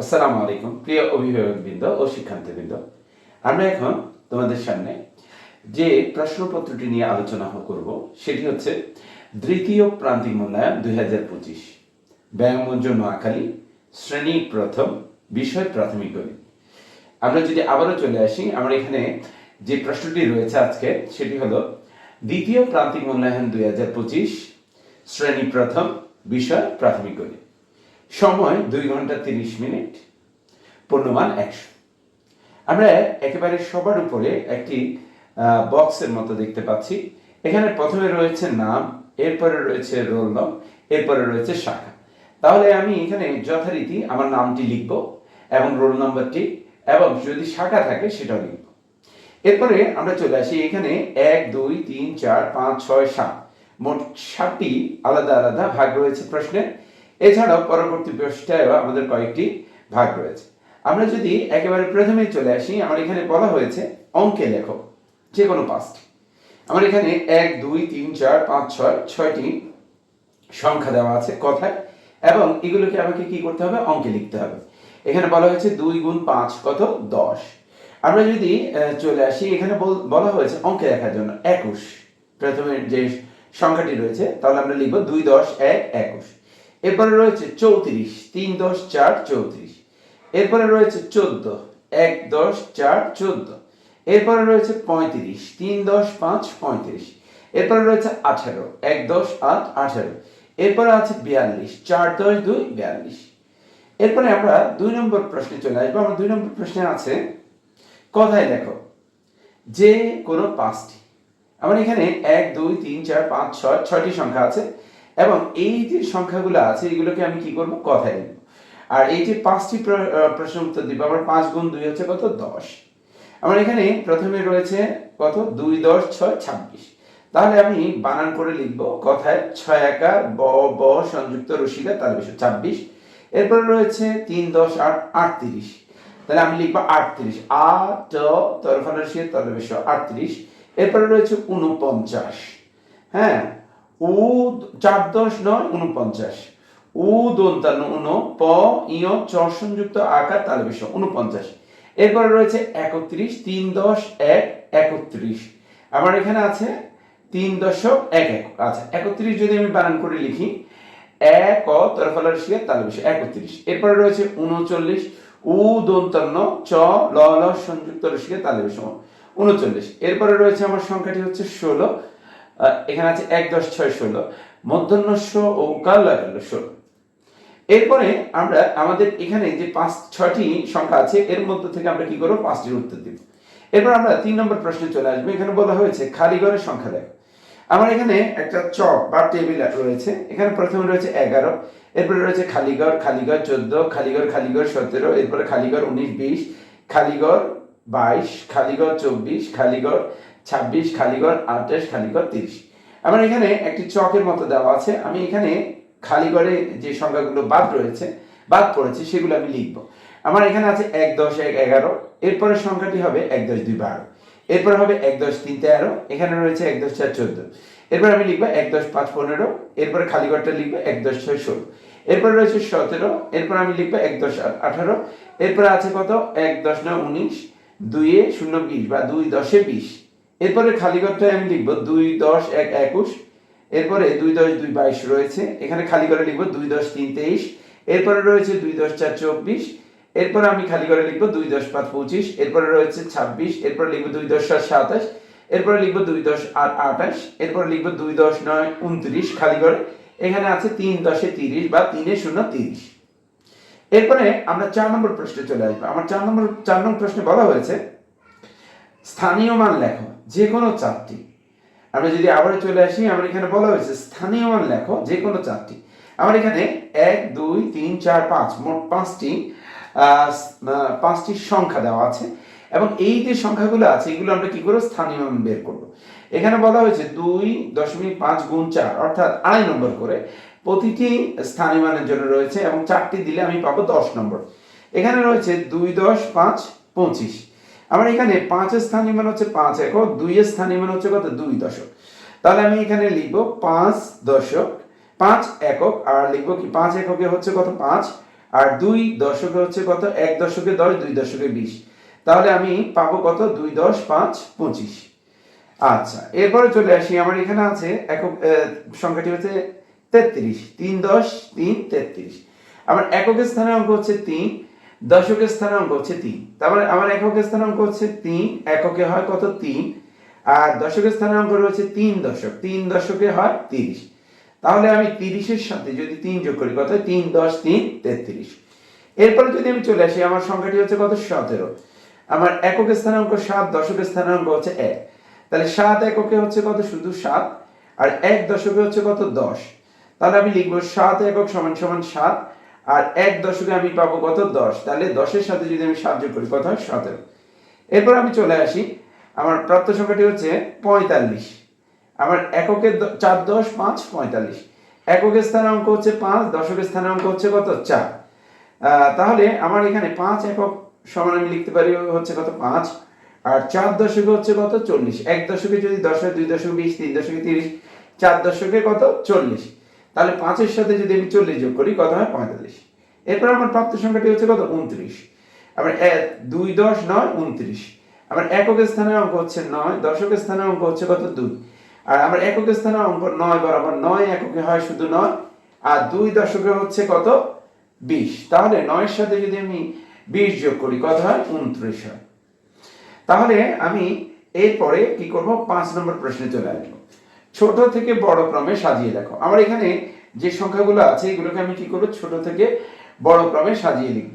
আসসালামু আলাইকুম, প্রিয় অভিভাবকবৃন্দ ও শিক্ষার্থীবৃন্দ। আমরা এখন তোমাদের সামনে যে প্রশ্নপত্রটি নিয়ে আলোচনা করব, সেটি হচ্ছে দ্বিতীয় প্রান্তিক মূল্যায়ন দুই হাজার পঁচিশ। ব্যায়ামঞ্জ নোয়াখালী শ্রেণি প্রথম, বিষয় প্রাথমিক গণিত। আমরা যদি আবারও চলে আসি, আমরা এখানে যে প্রশ্নটি রয়েছে আজকে, সেটি হলো দ্বিতীয় প্রান্তিক মূল্যায়ন দুই হাজার পঁচিশ, শ্রেণি প্রথম, বিষয় প্রাথমিক গণিত। সময় দুই ঘণ্টা তিরিশ মিনিট, পূর্ণমান একশো। আমরা একেবারে সবার উপরে একটি বক্সের মতো দেখতে পাচ্ছি। এখানে প্রথমে রয়েছে নাম, এরপরে রয়েছে রোল নাম এরপরে রয়েছে শাখা। তাহলে আমি এখানে যথারীতি আমার নামটি লিখব এবং রোল নম্বরটি এবং যদি শাখা থাকে সেটাও লিখব। এরপরে আমরা চলে আসি এখানে এক, দুই, তিন, চার, পাঁচ, ছয়, সাত। মোট সাতটি আলাদা আলাদা ভাগ রয়েছে প্রশ্নে। এছাড়াও পরবর্তী পৃষ্ঠায়ও আমাদের কয়েকটি ভাগ রয়েছে। আমরা যদি একেবারে প্রথমে চলে আসি, আমার এখানে বলা হয়েছে অঙ্কে লেখো যে কোনো পাঁচটি। আমার এখানে এক, দুই, তিন, চার, পাঁচ, ছয়, ছয়টি সংখ্যা দেওয়া আছে কথায়, এবং এগুলোকে আমাকে কি করতে হবে? অঙ্কে লিখতে হবে। এখানে বলা হয়েছে দুই গুণ পাঁচ কত? দশ। আমরা যদি চলে আসি, এখানে বলা হয়েছে অঙ্কে লেখার জন্য একুশ। প্রথমে যে সংখ্যাটি রয়েছে, তাহলে আমরা লিখব দুই, দশ, এক, একুশ। এরপরে রয়েছে চৌত্রিশ, তিন দশ চার চৌত্রিশ। এরপরে রয়েছে চোদ্দ, এক দশ চার চোদ্দ। এরপরে রয়েছে পঁয়ত্রিশ, তিন দশ পাঁচ পঁয়ত্রিশ। এরপরে রয়েছে আঠারো, এক দশ আট আঠারো। এরপরে আছে বিয়াল্লিশ, চার দশ দুই বিয়াল্লিশ। এরপরে আমরা দুই নম্বর প্রশ্নে চলে আসব। আমার দুই নম্বর প্রশ্নে আছে, কথায় লেখো, যে কোনো পাঁচটি। আমার এখানে এক, দুই, তিন, চার, পাঁচ, ছয়, ছয়টি সংখ্যা আছে। এবং এই যে সংখ্যাগুলো আছে, এগুলোকে আমি কি করব? কথায় লিখব। আর এই যে পাঁচটি প্র- প্রশ্ন উত্তর দিব, আমার পাঁচ গুণ দুই হচ্ছে কত? দশ। আমার এখানে প্রথমে রয়েছে কত? দুই দশ ছয় ছাব্বিশ। তাহলে আমি বানান করে লিখব, কথায় ছয় একা ব ব সংযুক্ত রসিকা তার বিষয় ছাব্বিশ। এরপরে রয়েছে তিন দশ আট, আটত্রিশ। তাহলে আমি লিখব আটত্রিশ। আ, ট তরফানসিয়া তলবেশ আটত্রিশ। এরপরে রয়েছে উনপঞ্চাশ হ্যাঁ? উ চার দশ নয় উনপঞ্চাশ। উ দন্তান্ন উন, প ইয় চ সংযুক্ত আকার তালবেশ উনপঞ্চাশ। এরপরে রয়েছে একত্রিশ, তিন দশ, এক, একত্রিশ। আমার এখানে আছে তিন দশক, এক এক। আচ্ছা একত্রিশ যদি আমি বানান করে লিখি, এক, অ তরফালার শিয়া তালবেশ একত্রিশ। এরপরে রয়েছে উনচল্লিশ উ দন্তান্ন চ, ল ল সংযুক্ত রসিকে তালবেশ উনচল্লিশ। এরপরে রয়েছে আমার সংখ্যাটি হচ্ছে ষোলো এখানে আছে এক দশ ছয় ষোলো। মধ্যাহ্নস্য ও উকাল লাগালো ষোলো। এরপরে আমরা আমাদের এখানে যে পাঁচ, ছয়টি সংখ্যা আছে, এর মধ্যে থেকে আমরা কি করব? পাঁচটির উত্তর দিব। এরপর আমরা তিন নম্বর প্রশ্নে চলে আসব। এখানে বলা হয়েছে খালি ঘরের সংখ্যা দেখো। আমার এখানে একটা চক বা টেবিল রয়েছে। এখানে প্রথমে রয়েছে এগারো, এরপরে রয়েছে খালিগড় খালিগড় চোদ্দ, খালিগড় খালিগড় সতেরো, এরপরে খালিগড় উনিশ, বিশ, খালিগড় বাইশ, খালিগড় চব্বিশ, খালিগড় ছাব্বিশ, খালিগড় আঠাশ খালিগড়, তিরিশ। আমার এখানে একটি চকের মতো দেওয়া আছে। আমি এখানে খালিগড়ে যে সংখ্যাগুলো বাদ রয়েছে, বাদ পড়েছে, সেগুলো আমি লিখব। আমার এখানে আছে এক দশ, এক এগারো। এরপরে সংখ্যাটি হবে এক দশ, দুই বারো। এরপর হবে এক দশ, তিন তেরো। এখানে রয়েছে এক দশ, চার, চোদ্দ। এরপর আমি লিখব এক দশ, পাঁচ, পনেরো। এরপরে খালিগড়টা লিখব এক দশ, ছয়, ষোলো। এরপর রয়েছে সতেরো। এরপর আমি লিখব এক দশ আঠারো। এরপরে আছে কত? এক দশ, নয়, উনিশ। দুইয়ে শূন্য, বিশ বা দুই দশে বিশ। এরপরে খালিগড়টায় আমি লিখব দুই দশ এক একুশ। এরপরে দুই দশ দুই বাইশ রয়েছে। এখানে খালি করে লিখব দুই দশ তিন তেইশ। এরপরে রয়েছে দুই দশ চার চব্বিশ। এরপরে আমি খালি করে লিখব দুই দশ পাঁচ পঁচিশ। এরপরে রয়েছে ছাব্বিশ। এরপরে লিখব দুই দশ সাত সাতাশ। এরপরে লিখব দুই দশ আট আঠাশ। এরপরে লিখব দুই দশ নয় উনত্রিশ খালি করে এখানে আছে তিন দশে তিরিশ বা তিনে শূন্য তিরিশ। এরপরে আমরা চার নম্বর প্রশ্নে চলে আসব। আমার চার নম্বর চার নম্বর প্রশ্নে বলা হয়েছে স্থানীয় মান লেখো যে কোনো চারটি। আমরা যদি আবার চলে আসি, আমার এখানে বলা হয়েছে স্থানীয় মান লেখো যে কোনো চারটি। আমার এখানে এক, দুই, তিন, চার, পাঁচ, মোট পাঁচটি পাঁচটি সংখ্যা দেওয়া আছে। এবং এই যে সংখ্যাগুলো আছে, এগুলো আমরা কি করব? স্থানীয় মান বের করব। এখানে বলা হয়েছে দুই দশমিক পাঁচ গুণ চার, অর্থাৎ আড়াই নম্বর করে প্রতিটি স্থানীয় মানের জন্য রয়েছে এবং চারটি দিলে আমি পাবো দশ নম্বর। এখানে রয়েছে দুই দশ পাঁচ পঁচিশ। আমার এখানে পাঁচের স্থানীয় মান হচ্ছে পাঁচ একক, দুইয়ের স্থানীয় মান হচ্ছে কত? দুই দশক। তাহলে আমি এখানে লিখব পাঁচ দশক, পাঁচ একক, আর লিখব কি পাঁচ এককে হচ্ছে কত? পাঁচ। আর দুই দশকে হচ্ছে কত? এক দশকে দশ, দুই দশকে বিশ। তাহলে আমি পাবো কত? দুই দশ, পাঁচ, পঁচিশ। আচ্ছা এরপরে চলে আসি। আমার এখানে আছে একক সংখ্যাটি হচ্ছে তেত্রিশ। তিন দশ, তিন তেত্রিশ। আমার এককের স্থানে অঙ্ক হচ্ছে তিন। দশকের স্থানে অঙ্ক হচ্ছে তিন। তারপরে আমার এককের স্থানে অঙ্ক হচ্ছে তিন, এককে হয় কত? তিন। আর দশকের স্থানে অঙ্ক রয়েছে তিন দশক। তিন দশকে হয় তিরিশ। তাহলে আমি তিরিশের সাথে যদি তিন যোগ করি, কত? তিন, দশ, তিন, তেত্রিশ। এরপরে যদি আমি চলে আসি, আমার সংখ্যাটি হচ্ছে কত? সতেরো। আমার এককের স্থানাঙ্ক সাত দশকের স্থানাঙ্ক হচ্ছে এক। তাহলে সাত এককে হচ্ছে কত? শুধু সাত। আর এক দশকে হচ্ছে কত? দশ। তাহলে আমি লিখব সাত একক সমান সমান সাত। আর এক দশকে আমি পাবো কত? দশ। তাহলে দশের সাথে যদি আমি সাহায্য করি, কত হয়? সতেরো। এরপর আমি চলে আসি, আমার প্রাপ্ত সংখ্যাটি হচ্ছে পঁয়তাল্লিশ। আমার এককের চার, দশ, পাঁচ, পঁয়তাল্লিশ। এককের স্থানে অঙ্ক হচ্ছে পাঁচ, দশকের স্থানে অঙ্ক হচ্ছে কত? চার। তাহলে আমার এখানে পাঁচ একক সমান আমি লিখতে পারি, হচ্ছে কত? পাঁচ। আর চার দশকে হচ্ছে কত? চল্লিশ। এক দশকে যদি দশ হয়, দুই দশকে বিশ, তিন দশকে তিরিশ। চার দশকে কত? চল্লিশ। তাহলে পাঁচের সাথে যদি আমি চল্লিশ যোগ করি, কত হয়? পঁয়তাল্লিশ। এরপর আমার প্রাপ্ত সংখ্যাটি হচ্ছে কত? উনত্রিশ। আবার এ- দুই, দশ, নয়, উনত্রিশ। আবার এককের স্থানে অঙ্ক হচ্ছে নয় দশকের স্থানে অঙ্ক হচ্ছে কত? দুই। আর আমার একক স্থানে অঙ্ক নয় বরাবর নয় এককে হয় শুধু নয়, আর দুই দশকে হচ্ছে কত? বিশ। তাহলে নয়ের সাথে যদি আমি বিশ যোগ করি, কত হয়? উনত্রিশ হয়। তাহলে আমি এরপরে কি করব? পাঁচ নম্বর প্রশ্নে চলে আসব। ছোট থেকে বড় ক্রমে সাজিয়ে লেখো আমার এখানে যে সংখ্যাগুলো আছে, এগুলোকে আমি কি করব? ছোট থেকে বড় ক্রমে সাজিয়ে লিখব।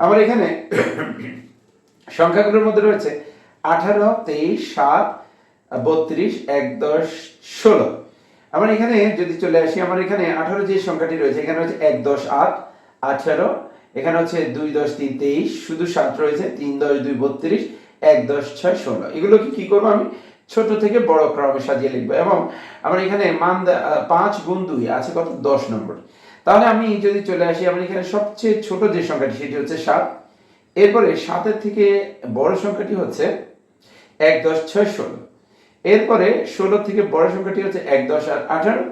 আমার এখানে সংখ্যাগুলোর মধ্যে রয়েছে আঠারো, তেইশ, সাত, বত্রিশ, এক, দশ, ষোলো। আমার এখানে যদি চলে আসি, আমার এখানে আঠারো যে সংখ্যাটি রয়েছে, এখানে হচ্ছে এক, দশ, আট, আঠারো। এখানে হচ্ছে দুই, দশ, তিন, তেইশ। শুধু সাত রয়েছে, তিন, দশ, দুই, বত্রিশ, এক, দশ, ছয়, ষোলো। এগুলোকে কি করব আমি? ছোট থেকে বড় ক্রমে সাজিয়ে লিখব। এবং আমার এখানে মান পাঁচ গুণ দুই, আছে কত? দশ নম্বর। তাহলে আমি যদি চলে আসি, আমার এখানে সবচেয়ে ছোট যে সংখ্যাটি, সেটি হচ্ছে সাত। এরপরে সাতের থেকে বড় সংখ্যাটি হচ্ছে এক দশ ছয় ষোলো। এরপরে ষোলো থেকে বড় সংখ্যাটি হচ্ছে এক দশ আর আঠারো।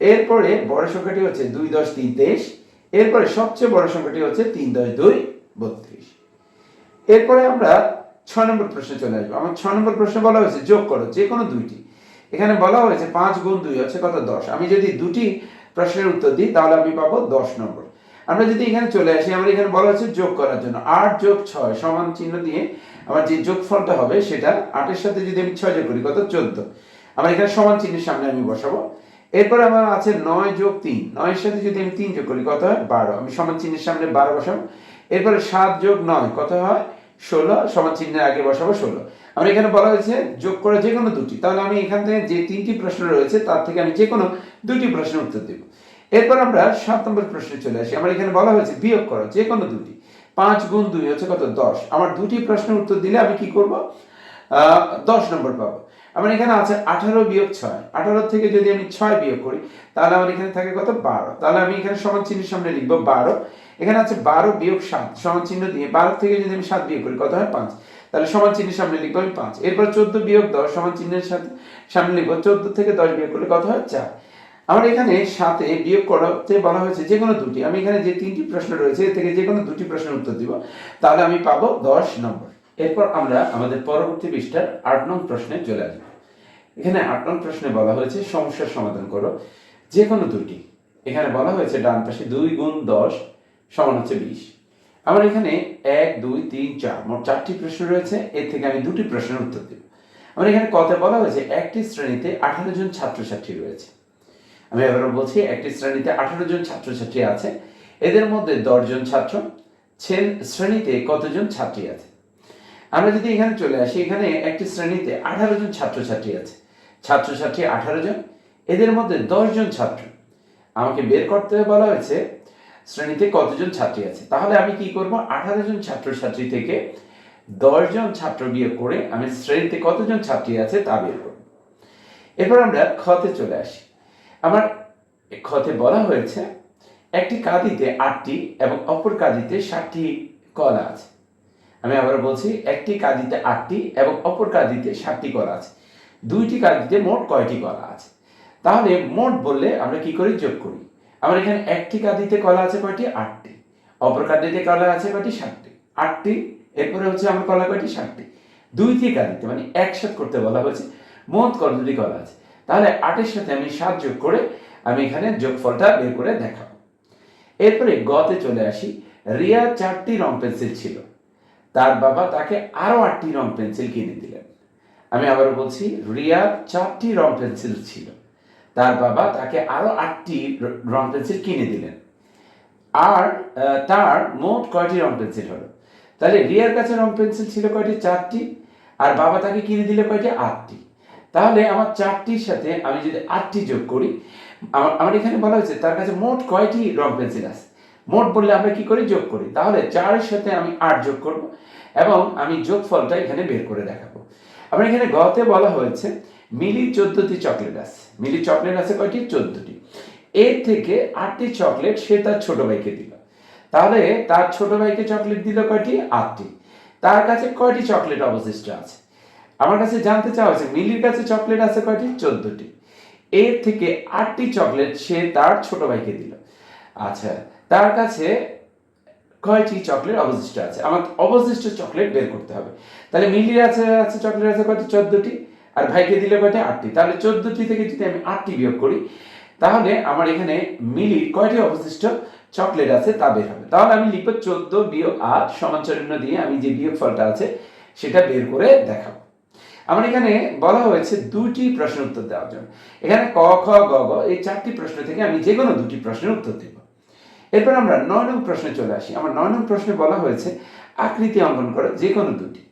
এরপরে বড় সংখ্যাটি হচ্ছে দুই দশ তিন তেইশ। এরপরে সবচেয়ে বড় সংখ্যাটি হচ্ছে তিন দশ দুই বত্রিশ। এরপরে আমরা ছয় নম্বর প্রশ্নে চলে আসব। আমার ছয় নম্বর প্রশ্নে বলা হয়েছে, যোগ করো যে কোনো দুইটি। এখানে বলা হয়েছে, পাঁচ গুণ দুই হচ্ছে কত? দশ। আমি যদি দুটি প্রশ্নের উত্তর দিই, তাহলে আমি পাবো দশ নম্বর। আমরা যদি এখানে চলে আসি, আমরা এখানে বলা হচ্ছে যোগ করার জন্য। আট যোগ ছয় সমান চিহ্ন দিয়ে আমার যে যোগফলটা হবে, সেটা আটের সাথে যদি আমি ছয় যোগ করি, কত? চোদ্দ। আমার এখানে সমান চিহ্নের সামনে আমি বসাবো। এরপর আমার আছে নয় যোগ তিন। নয়ের সাথে যদি আমি তিন যোগ করি, কত হয়? বারো। আমি সমান চিহ্নের সামনে বারো বসাবো। এরপরে সাত যোগ নয়, কত হয়? ষোলো সমান চিহ্নের আগে বসাবো ষোলো। আমার এখানে বলা হয়েছে যোগ করা যে কোনো দুটি। তাহলে আমি এখান থেকে যে তিনটি প্রশ্ন রয়েছে, তার থেকে আমি যে কোনো দুটি প্রশ্নের উত্তর দেব। এরপর আমরা সাত নম্বর প্রশ্নে চলে আসি। আমার এখানে বলা হয়েছে বিয়োগ করো যে কোনো দুটি। পাঁচ গুণ দুই হচ্ছে কত? দশ। আমার দুটি প্রশ্নের উত্তর দিলে আমি কি করব? দশ নম্বর পাবো। আমার এখানে আছে আঠারো বিয়োগ ছয়। আঠারো থেকে যদি আমি ছয় বিয়োগ করি, তাহলে আমার এখানে থাকে কত? বারো। তাহলে আমি এখানে সমান চিহ্নের সামনে লিখব বারো। এখানে আছে বারো বিয়োগ সাত, সমান চিহ্ন দিয়ে বারো থেকে যদি আমি সাত বিয়োগ করি, কত হয়? পাঁচ। তাহলে সমান চিহ্নের সামনে লিখব আমি পাঁচ। এরপর চোদ্দ বিয়োগ দশ, সমান চিহ্নের সাথে সামনে লিখব চোদ্দ থেকে দশ বিয়োগ করলে কত হয়? চার। আমার এখানে সাথে বিয়োগ করতে বলা হয়েছে যে কোনো দুটি। আমি এখানে যে তিনটি প্রশ্ন রয়েছে, এর থেকে যে কোনো দুটি প্রশ্নের উত্তর দিব। তাহলে আমি পাবো দশ নম্বর। এরপর আমরা আমাদের পরবর্তী পৃষ্ঠার আট নং প্রশ্নে চলে আসব। এখানে আট নং প্রশ্নে বলা হয়েছে, সমস্যার সমাধান করো। যে কোনো দুটি। এখানে বলা হয়েছে ডান পাশে দুই গুণ দশ সমান হচ্ছে বিশ। আমার এখানে এক, দুই, তিন, চার, মোট চারটি প্রশ্ন রয়েছে, এর থেকে আমি দুটি প্রশ্নের উত্তর দেব। আমার এখানে কথা বলা হয়েছে, একটি শ্রেণীতে আঠারো জন ছাত্রছাত্রী রয়েছে। আমি এবারও বলছি, একটি শ্রেণীতে আঠারো জন ছাত্রছাত্রী আছে। এদের মধ্যে দশজন ছাত্র শ্রেণীতে কতজন ছাত্রী আছে? আমরা যদি এখানে চলে আসি, এখানে একটি শ্রেণীতে আঠারো জন ছাত্রছাত্রী আছে। ছাত্রছাত্রী আঠারো জন, এদের মধ্যে দশজন ছাত্র। আমাকে বের করতে বলা হয়েছে শ্রেণীতে কতজন ছাত্রী আছে? তাহলে আমি কি করব? আঠারো জন ছাত্রছাত্রী থেকে দশজন ছাত্র বিয়োগ করে আমি শ্রেণীতে কতজন ছাত্রী আছে তা বের করব। এরপর আমরা খতে চলে আসি। আমার খতে বলা হয়েছে, একটি কাঁদিতে আটটি এবং অপর কাঁদিতে ষাটটি কলা আছে। আমি আবার বলছি, একটি কাঁদিতে আটটি এবং অপর কাঁদিতে ষাটটি কলা আছে। দুইটি কাঁদিতে মোট কয়টি কলা আছে? তাহলে মোট বললে আমরা কি করি? যোগ করি। আমার এখানে একটি কাঁদিতে কলা আছে কয়টি? আটটি। অপর কান্ডিতে কলা আছে কয়টি? সাতটি। আটটি, এরপরে হচ্ছে আমার কলা কয়টি? সাতটি। দুই থেকে কাঁদিতে মানে একসাথ করতে বলা হয়েছে। মোট কতটি কলা আছে? তাহলে আটের সাথে আমি সাত যোগ করে আমি এখানে যোগফলটা বের করে দেখাবো। এরপরে গতে চলে আসি। রিয়া চারটি রং পেন্সিল ছিল। তার বাবা তাকে আরও আটটি রং পেন্সিল কিনে দিলেন। আমি আবার বলছি রিয়ার চারটি রং পেন্সিল ছিল। তার বাবা তাকে আরও আটটি রং পেন্সিল কিনে দিলেন। আর তার মোট কয়টি রং পেন্সিল হলো? তাহলে রিয়ার কাছে রং পেন্সিল ছিল কয়টি? চারটি। আর বাবা তাকে কিনে দিলে কয়টি? আটটি। তাহলে আমার চারটির সাথে আমি যদি আটটি যোগ করি, আমার আমার এখানে বলা হয়েছে তার কাছে মোট কয়টি রং পেন্সিল আছে? মোট বললে আমরা কি করি? যোগ করি। তাহলে চারের সাথে আমি আট যোগ করব এবং আমি যোগফলটা এখানে বের করে দেখাবো। আমার এখানে গতে বলা হয়েছে মিলি চোদ্দটি চকলেট আছে। মিলি চকলেট আছে কয়টি? চোদ্দটি। এর থেকে আটটি চকলেট সে তার ছোট ভাইকে দিল। তাহলে তার ছোট ভাইকে চকলেট দিল কয়টি? আটটি। তার কাছে কয়টি চকলেট অবশিষ্ট আছে? আমার কাছে জানতে চাওয়া হয়েছে, মিলির কাছে চকলেট আছে কয়টি? চোদ্দটি। এর থেকে আটটি চকলেট সে তার ছোট ভাইকে দিল। আচ্ছা তার কাছে কয়টি চকলেট অবশিষ্ট আছে? আমার অবশিষ্ট চকলেট বের করতে হবে। তাহলে মিলির আছে আছে চকলেট আছে কয়টি? চোদ্দটি। আর ভাইকে দিলে কয়টি? আটটি। তাহলে চোদ্দটি থেকে যদি আমি আটটি বিয়োগ করি, তাহলে আমার এখানে মিলির কয়টি অবশিষ্ট চকলেট আছে তা বের হবে। তাহলে আমি লিখব চোদ্দ বিয়োগ আট সমান দিয়ে আমি যে বিয়োগ ফলটা আছে, সেটা বের করে দেখাবো। আমার এখানে বলা হয়েছে দুটি প্রশ্নের উত্তর দেওয়ার জন্য। এখানে ক, খ, গ এই চারটি প্রশ্ন থেকে আমি যে কোনো দুটি প্রশ্নের উত্তর দেব। এরপর আমরা নয় নং প্রশ্নে চলে আসি। আমার নয় নং প্রশ্নে বলা হয়েছে, আকৃতি অঙ্কন করো যে কোনো দুটি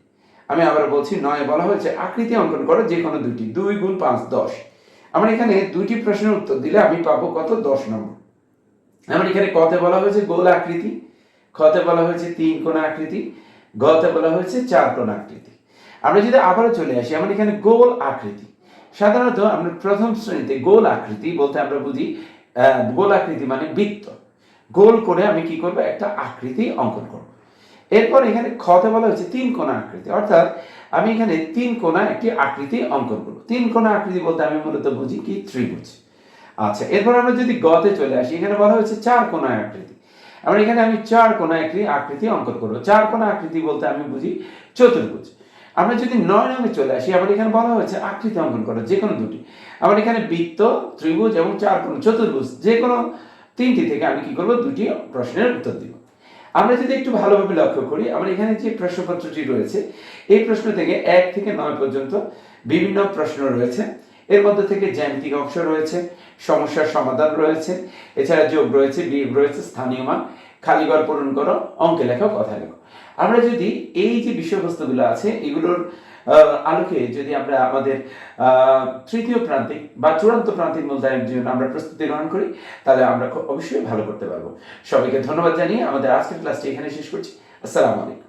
আমি আবার বলছি, নয় বলা হয়েছে, আকৃতি অঙ্কন করো যে কোনো দুটি দুই গুণ পাঁচ, দশ। আমার এখানে দুইটি প্রশ্নের উত্তর দিলে আমি পাবো কত? দশ নম্বর। আমার এখানে কতে বলা হয়েছে গোল আকৃতি, খতে বলা হয়েছে তিন কোণ আকৃতি, গতে বলা হয়েছে চার কোণ আকৃতি। আমরা যদি আবারও চলে আসি, আমার এখানে গোল আকৃতি। সাধারণত আমরা প্রথম শ্রেণীতে গোল আকৃতি বলতে আমরা বুঝি গোল আকৃতি মানে বৃত্ত। গোল করে আমি কি করব? একটা আকৃতি অঙ্কন করব। এরপর এখানে খতে বলা হয়েছে তিন কোণা আকৃতি। অর্থাৎ আমি এখানে তিন কোণা একটি আকৃতি অঙ্কন করব। তিন কোণা আকৃতি বলতে আমি মূলত বুঝি কি? ত্রিভুজ। আচ্ছা এরপর আমরা যদি গতে চলে আসি, এখানে বলা হয়েছে চার কোণা আকৃতি। আমরা এখানে আমি চার কোণা একটি আকৃতি অঙ্কন করব। চার কোণা আকৃতি বলতে আমি বুঝি চতুর্ভুজ। আমরা যদি নয় রঙে চলে আসি, আবার এখানে বলা হয়েছে আকৃতি অঙ্কন করো যে কোনো দুটি। আমার এখানে বৃত্ত, ত্রিভুজ এবং চার কোণ, চতুর্ভুজ যে কোনো তিনটি থেকে আমি কি করব? দুটি প্রশ্নের উত্তর দিব। আমরা যদি একটু ভালোভাবে লক্ষ্য করি, আমরা এখানে যে প্রশ্নপত্রটি রয়েছে, এই প্রশ্ন থেকে এক থেকে নয় পর্যন্ত বিভিন্ন প্রশ্ন রয়েছে। এর মধ্যে থেকে জ্যামিতিক অংশ রয়েছে, সমস্যার সমাধান রয়েছে, এছাড়া যোগ রয়েছে, বিয়োগ রয়েছে, স্থানীয় মান, খালি ঘর পূরণ করো, অঙ্কে লেখো, কথা লেখো। আমরা যদি এই যে বিষয়বস্তুগুলো আছে, এগুলোর আলোকে যদি আমরা আমাদের তৃতীয় প্রান্তিক বা চূড়ান্ত প্রান্তিক মূল্যায়নের জন্য আমরা প্রস্তুতি গ্রহণ করি, তাহলে আমরা অবশ্যই ভালো করতে পারব। সবাইকে ধন্যবাদ জানিয়ে আমাদের আজকের ক্লাসটি এখানে শেষ করছি। আসসালামু আলাইকুম।